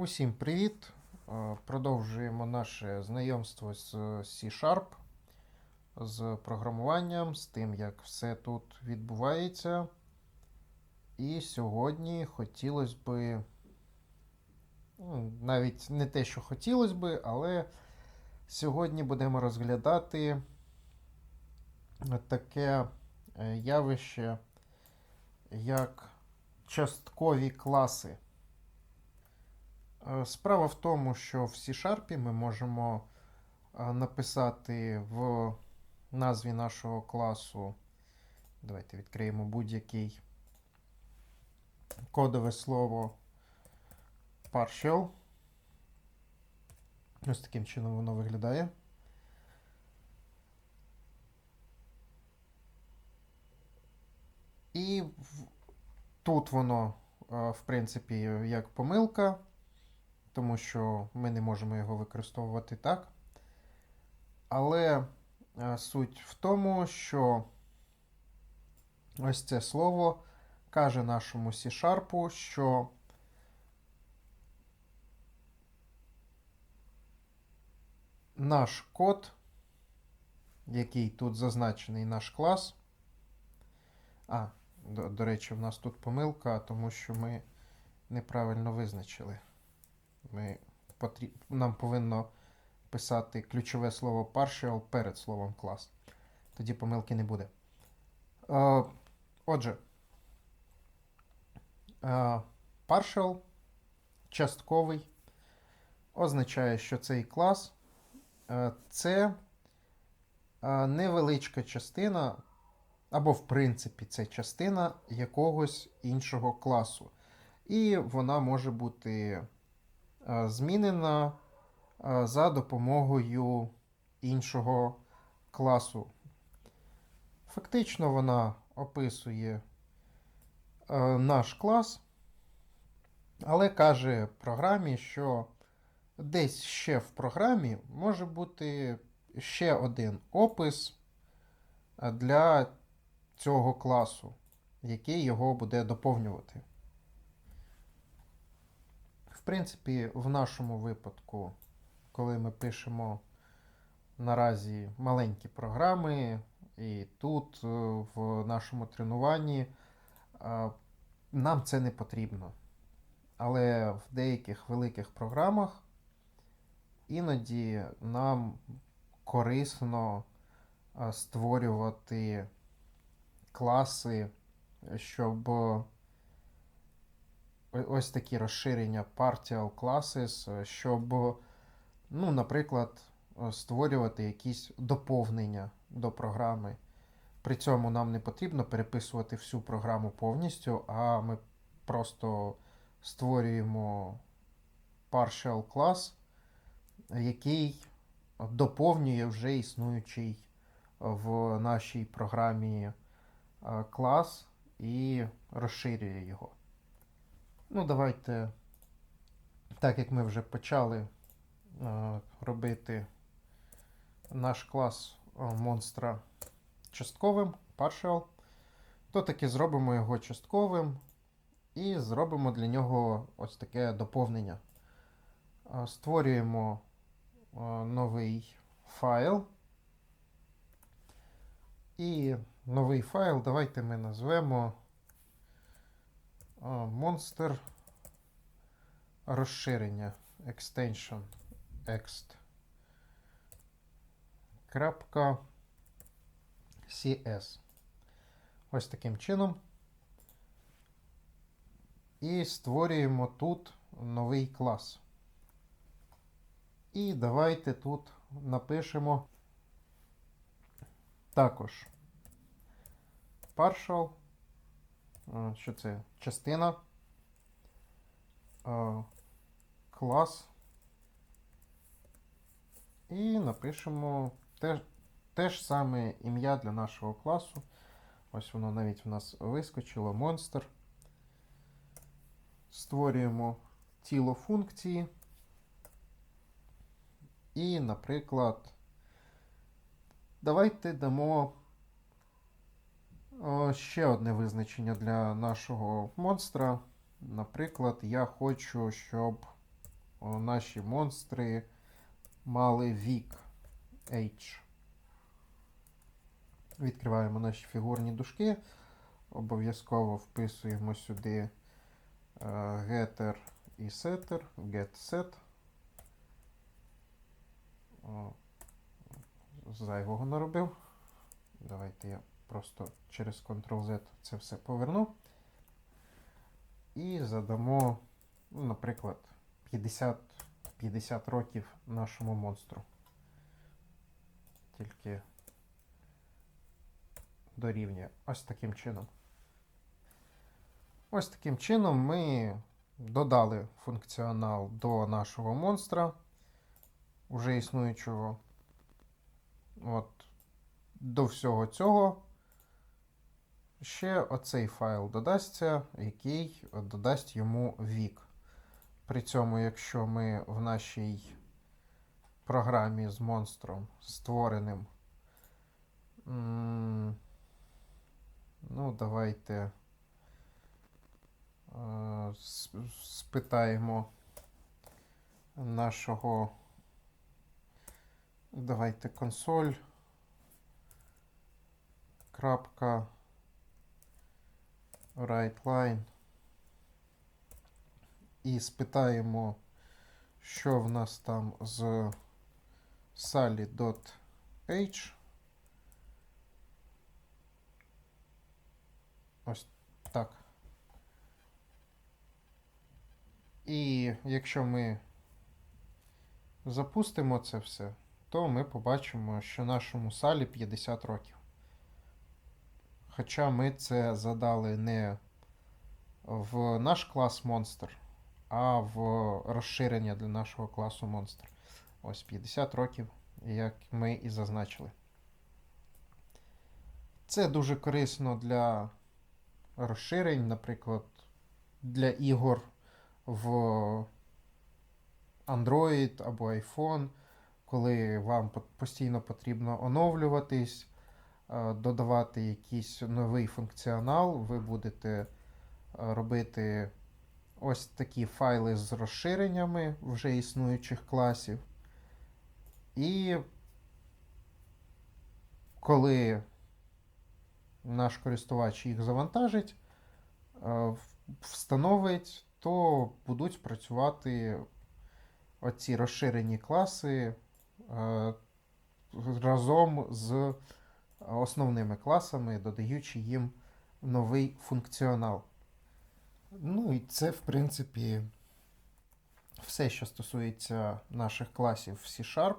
Усім привіт! Е, Продовжуємо наше знайомство з C-Sharp, з програмуванням, з тим, як все тут відбувається. І сьогодні хотілося би, ну, навіть не те, що хотілося би, але сьогодні будемо розглядати таке е, явище, як часткові класи. Е, Справа в тому, що в C-Sharp ми можемо е, написати в назві нашого класу. Давайте відкриємо будь-який кодове слово partial. Ось таким чином воно виглядає. І тут воно, е, в принципі, як помилка тому що ми не можемо його використовувати так. Але е, суть в тому, що ось це слово каже нашому C-Sharp, що наш код, який тут зазначений наш клас. А, до, до речі, в нас тут помилка, тому що ми неправильно визначили. Ми потріб... Нам повинно писати ключове слово partial перед словом клас. Тоді помилки не буде. Е, отже, е, partial частковий означає, що цей клас е, це е, невеличка частина, або, в принципі, це частина якогось іншого класу. І вона може бути змінена е, за допомогою іншого класу. Фактично вона описує е, наш клас, але каже програмі, що десь ще в програмі може бути ще один опис е, для цього класу, який його буде доповнювати. В принципі, в нашому випадку, коли ми пишемо наразі маленькі програми, і тут, е, в нашому тренуванні, е, нам це не потрібно. Але в деяких великих програмах іноді нам корисно е, створювати класи, щоб ось такі розширення partial classes, е, щоб, ну, наприклад, е, створювати якісь доповнення до програми. При цьому нам не потрібно переписувати всю програму повністю, а ми просто створюємо partial клас, який доповнює вже існуючий в нашій програмі е, клас і розширює його. Ну, давайте, так як ми вже почали е, робити наш клас е, монстра частковим, partial, то таки зробимо його частковим і зробимо для нього ось таке доповнення. Е, Створюємо новий файл. І новий файл давайте ми назвемо monster розширення extension ext. Крапка CS. Ось таким чином. І створюємо тут новий клас. І давайте тут напишемо також partial. Е, Що це? Частина. е, Клас. І напишемо те, те ж саме ім'я для нашого класу. Ось воно навіть в нас вискочило монстр. Створюємо тіло функції. І, наприклад, давайте дамо ще одне визначення для нашого монстра. Наприклад, я хочу, щоб наші монстри мали вік H. Відкриваємо наші фігурні дужки. Обов'язково вписуємо сюди е, getter і setter, get set. Зайвого наробив. Давайте я просто через Ctrl-Z це все поверну. І задамо, ну, наприклад, 50, 50 років нашому монстру. Тільки дорівнює. Ось таким чином. Ось таким чином ми додали функціонал до нашого монстра, уже існуючого. От. До всього цього ще оцей файл додасться, який додасть йому вік. При цьому, якщо ми в нашій програмі з монстром створеним. Ну, давайте е, спитаємо нашого. Давайте консоль. Крапка. WriteLine. І спитаємо, що в нас там з sally.h. Ось так. І якщо ми запустимо це все, то ми побачимо, що нашому салі 50 років. Хоча ми це задали не в наш клас монстр, а в розширення для нашого класу монстр. Ось 50 років, як ми і зазначили. Це дуже корисно для розширень, наприклад, для ігор в Android або iPhone, коли вам постійно потрібно оновлюватись, додавати якийсь новий функціонал, ви будете е, робити ось такі файли з розширеннями вже існуючих класів. І коли наш користувач їх завантажить, е, встановить, то будуть працювати оці розширені класи е, разом з основними класами, додаючи їм новий функціонал. Ну і це, в принципі, все, що стосується наших класів в C-Sharp.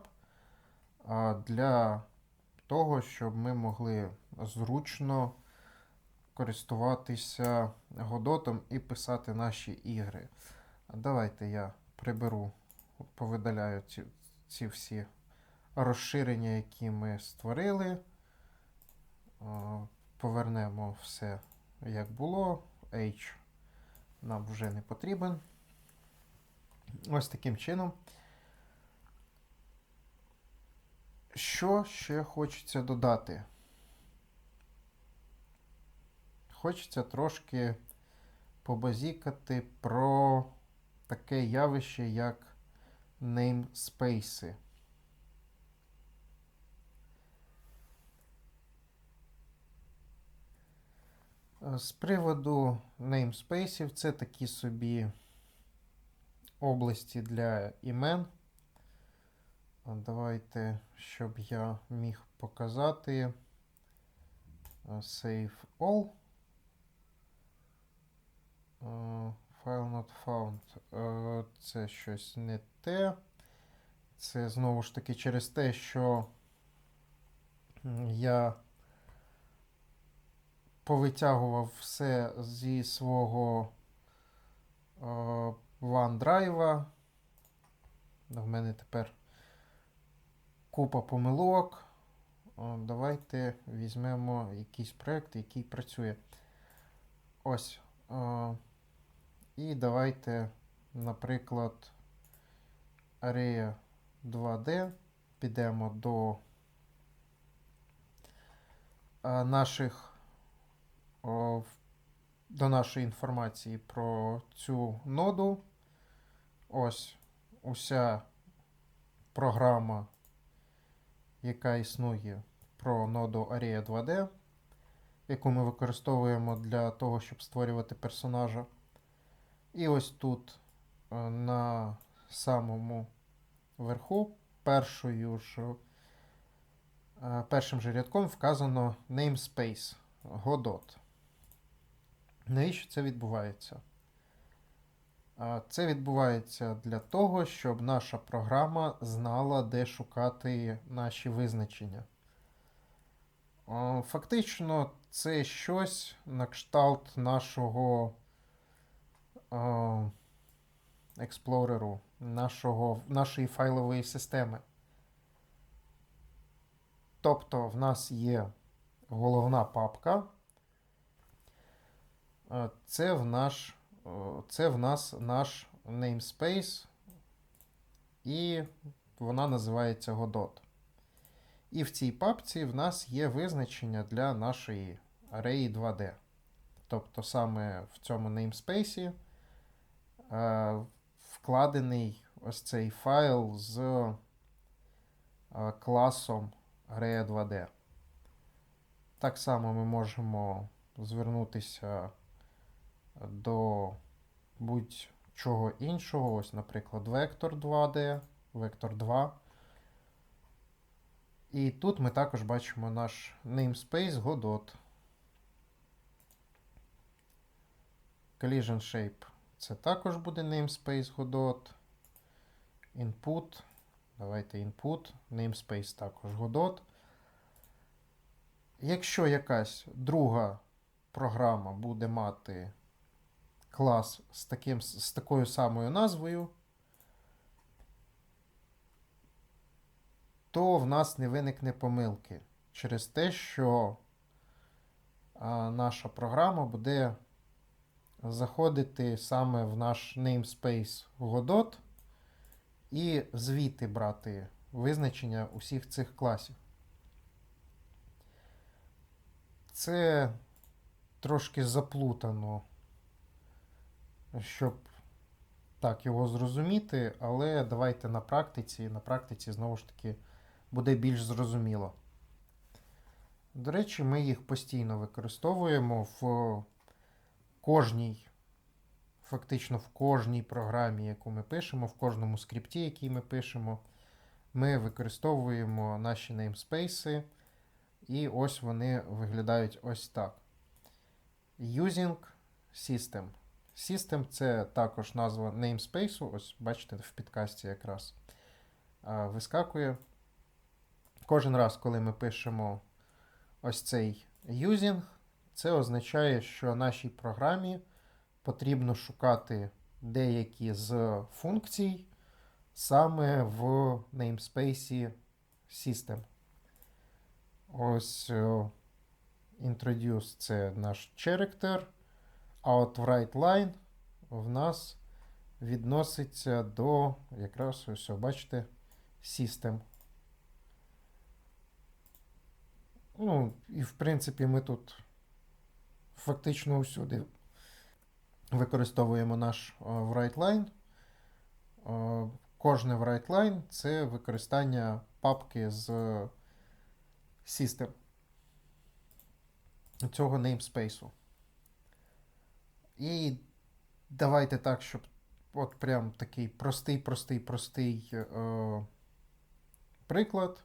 Для того, щоб ми могли зручно користуватися Годотом і писати наші ігри. Давайте я приберу, повидаляю ці, ці всі розширення, які ми створили. Повернемо все як було. H нам вже не потрібен. Ось таким чином. Що ще хочеться додати? Хочеться трошки побазікати про таке явище, як namespace. З приводу namespace, це такі собі області для імен. Давайте, щоб я міг показати е, Save all. Е, File not found. Е, Це щось не те. Це знову ж таки через те, що я повитягував все зі свого е, OneDrive. В мене тепер купа помилок. Давайте візьмемо якийсь проєкт, який працює. Ось. е, І давайте, наприклад, Area 2D. Підемо до е, наших до нашої інформації про цю ноду. Ось уся програма, яка існує про ноду Aria 2D, яку ми використовуємо для того, щоб створювати персонажа. І ось тут е, на самому верху першою ж, е, першим же рядком вказано namespace Godot. Навіщо це відбувається? Це відбувається для того, щоб наша програма знала, де шукати наші визначення. Фактично, це щось на кшталт нашого експлореру, нашого, нашої файлової системи. Тобто, в нас є головна папка. А, Це в наш Це в нас наш namespace, і вона називається Godot. І в цій папці в нас є визначення для нашої Array 2D. Тобто саме в цьому namespace е, вкладений ось цей файл з е, класом Array 2D. Так само ми можемо звернутися до будь-чого іншого. Ось, наприклад, вектор 2D, вектор 2. І тут ми також бачимо наш namespace Godot. Collision Shape це також буде namespace Godot. Input. Давайте input. Namespace також Godot. Якщо якась друга програма буде мати клас з, таким, з такою самою назвою, то в нас не виникне помилки через те, що наша програма буде заходити саме в наш namespace Godot і звідти брати визначення усіх цих класів. Це трошки заплутано щоб так його зрозуміти, але давайте на практиці. На практиці, знову ж таки, буде більш зрозуміло. До речі, ми їх постійно використовуємо в кожній, фактично в кожній програмі, яку ми пишемо, в кожному скрипті, який ми пишемо. Ми використовуємо наші namespace, і ось вони виглядають ось так. Using System. System це також назва namespace. Ось, бачите, в підкасті якраз вискакує. Кожен раз, коли ми пишемо ось цей using, це означає, що нашій програмі потрібно шукати деякі з функцій саме в namespace System. Ось introduce це наш character. А от write line в нас відноситься до якраз ось, бачите, system. Ну, і в принципі, ми тут фактично усюди використовуємо наш write line. Кожне write line це використання папки з system цього namespace. І давайте так, щоб от прям такий простий, простий, простий е, приклад.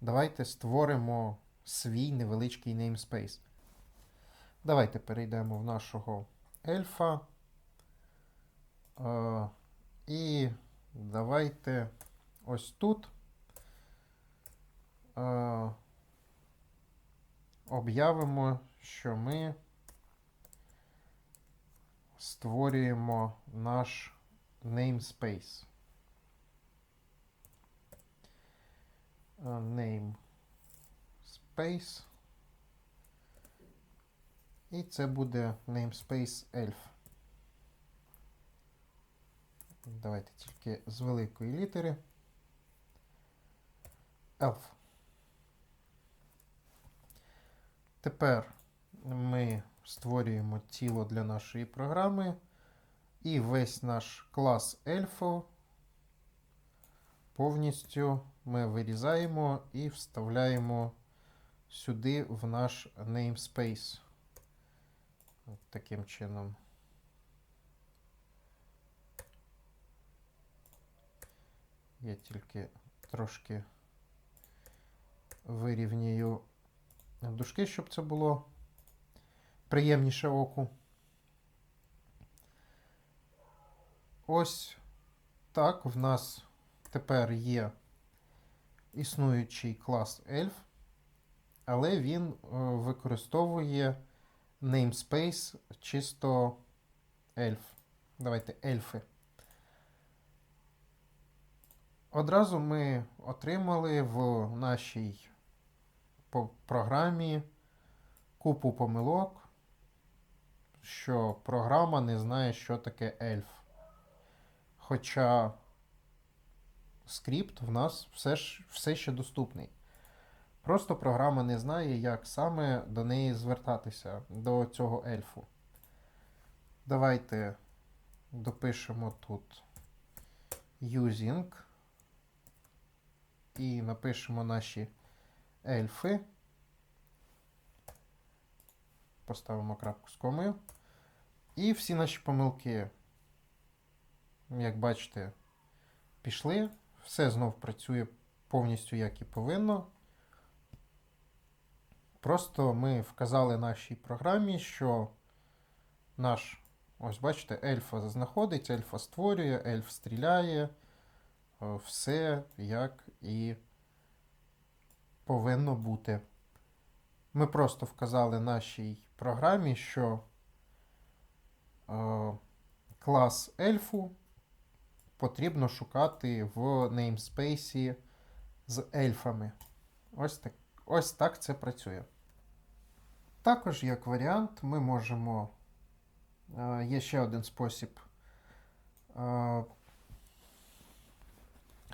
Давайте створимо свій невеличкий namespace. Давайте перейдемо в нашого ельфа. Е, і давайте ось тут е, об'явимо, що ми створюємо наш namespace. Namespace. І це буде namespace elf. Давайте тільки з великої літери. Elf. Тепер ми створюємо тіло для нашої програми. І весь наш клас ельфу повністю ми вирізаємо і вставляємо сюди в наш namespace. От таким чином. Я тільки трошки вирівнюю дужки, щоб це було приємніше оку. Ось так в нас тепер є існуючий клас Elf, але він е, використовує namespace чисто Elf. Давайте ельфи. Одразу ми отримали в нашій програмі купу помилок, що програма не знає, що таке ельф. Хоча скрипт в нас все, ж, все ще доступний. Просто програма не знає, як саме до неї звертатися, до цього ельфу. Давайте допишемо тут using і напишемо наші ельфи. Поставимо крапку з комою. І всі наші помилки, як бачите, пішли. Все знов працює повністю як і повинно. Просто ми вказали нашій програмі, що наш, ось бачите, ельфа знаходиться, ельфа створює, ельф стріляє. Е, Все як і повинно бути. Ми просто вказали нашій програмі, що клас ельфу потрібно шукати в namespace з ельфами. Ось так, ось так це працює. Також, як варіант, ми можемо. е, Є ще один спосіб е,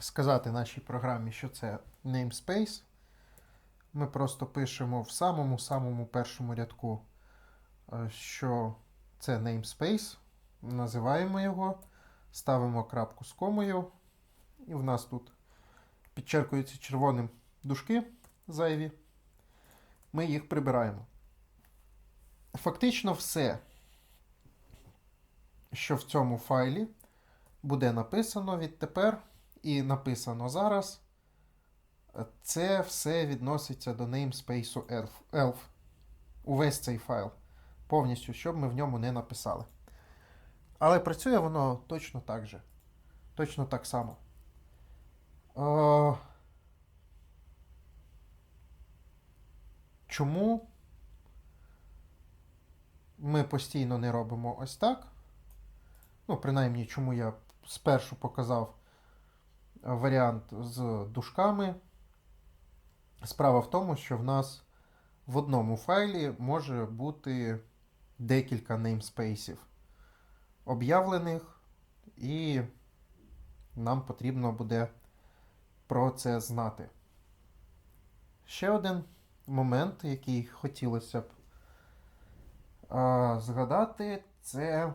сказати нашій програмі, що це namespace. Ми просто пишемо в самому-самому першому рядку, е, що це namespace, називаємо його, ставимо крапку з комою, і в нас тут підчеркуються червоним дужки зайві. Ми їх прибираємо. Фактично все, що в цьому файлі буде написано відтепер і написано зараз, це все відноситься до namespace elf. Увесь цей файл. Повністю, щоб ми в ньому не написали. Але працює воно точно так же. Точно так само. Е, Чому ми постійно не робимо ось так? Ну, принаймні, чому я спершу показав варіант з дужками. Справа в тому, що в нас в одному файлі може бути декілька namespaceів об'явлених, і нам потрібно буде про це знати. Ще один момент, який хотілося б а, згадати, це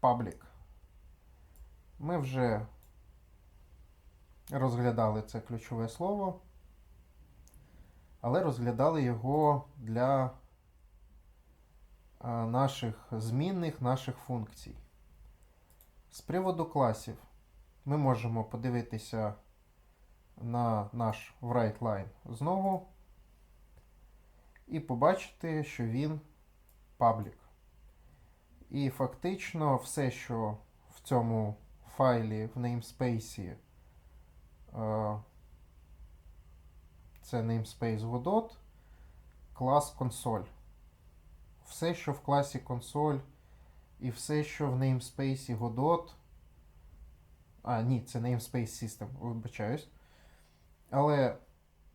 паблік. Ми вже розглядали це ключове слово, але розглядали його для наших змінних, наших функцій. З приводу класів ми можемо подивитися на наш WriteLine знову і побачити, що він паблік. І фактично все, що в цьому файлі в namespace е, це namespace Godot, клас консоль. Все, що в класі консоль, і все, що в namespace Godot. А, ні, це namespace System, вибачаюсь. Але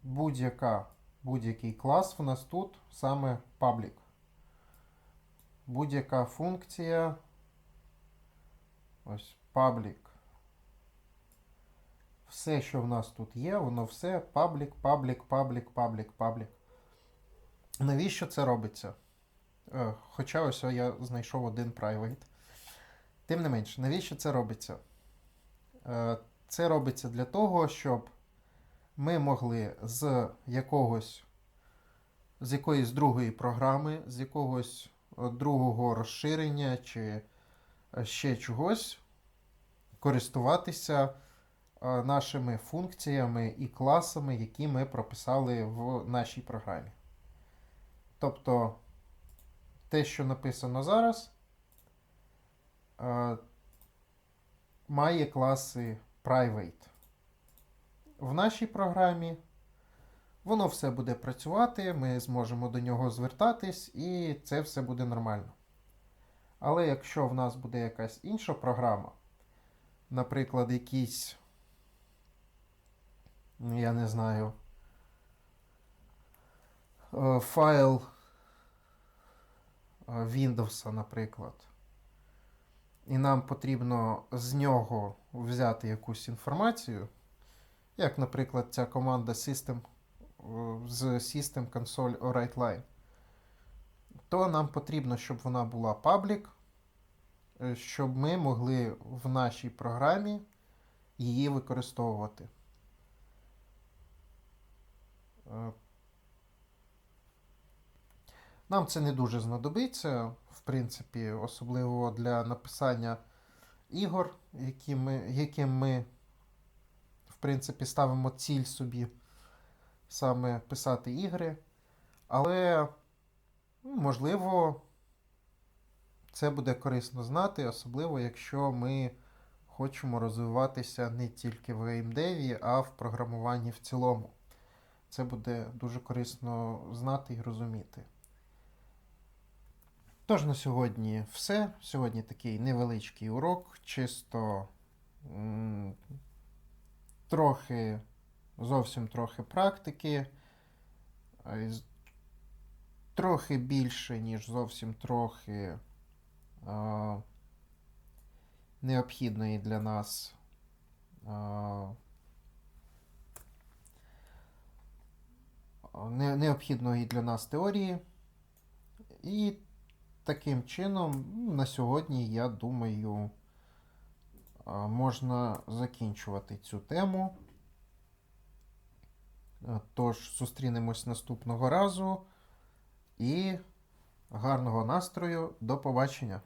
будь-яка, будь-який клас в нас тут саме public. Будь-яка функція. Ось public. Все, що в нас тут є, воно все public, public, public, public, public. Навіщо це робиться? Е, Хоча ось я знайшов один private. Тим не менше, навіщо це робиться? Е, Це робиться для того, щоб ми могли з якогось з якоїсь другої програми, з якогось е, другого розширення чи ще чогось користуватися нашими функціями і класами, які ми прописали в нашій програмі. Тобто те, що написано зараз, е, має класи private. В нашій програмі воно все буде працювати, ми зможемо до нього звертатись, і це все буде нормально. Але якщо в нас буде якась інша програма, наприклад, якийсь, я не знаю, е, файл Windows, наприклад, і нам потрібно з нього взяти якусь інформацію, як, наприклад, ця команда System е, з System Console or WriteLine, то нам потрібно, щоб вона була public, е, щоб ми могли в нашій програмі її використовувати. Нам це не дуже знадобиться, в принципі, особливо для написання ігор, які ми, яким ми, в принципі, ставимо ціль собі саме писати ігри. Але, ну, можливо, це буде корисно знати, особливо, якщо ми хочемо розвиватися не тільки в геймдеві, а в програмуванні в цілому. Це буде дуже корисно знати і розуміти. Тож на сьогодні все. Сьогодні такий невеличкий урок, чисто м, трохи, зовсім трохи практики, трохи більше, ніж зовсім трохи а, необхідної для нас. Не- необхідної для нас теорії. І таким чином, ну, на сьогодні, я думаю, можна закінчувати цю тему. Е, Тож, зустрінемось наступного разу і гарного настрою. До побачення!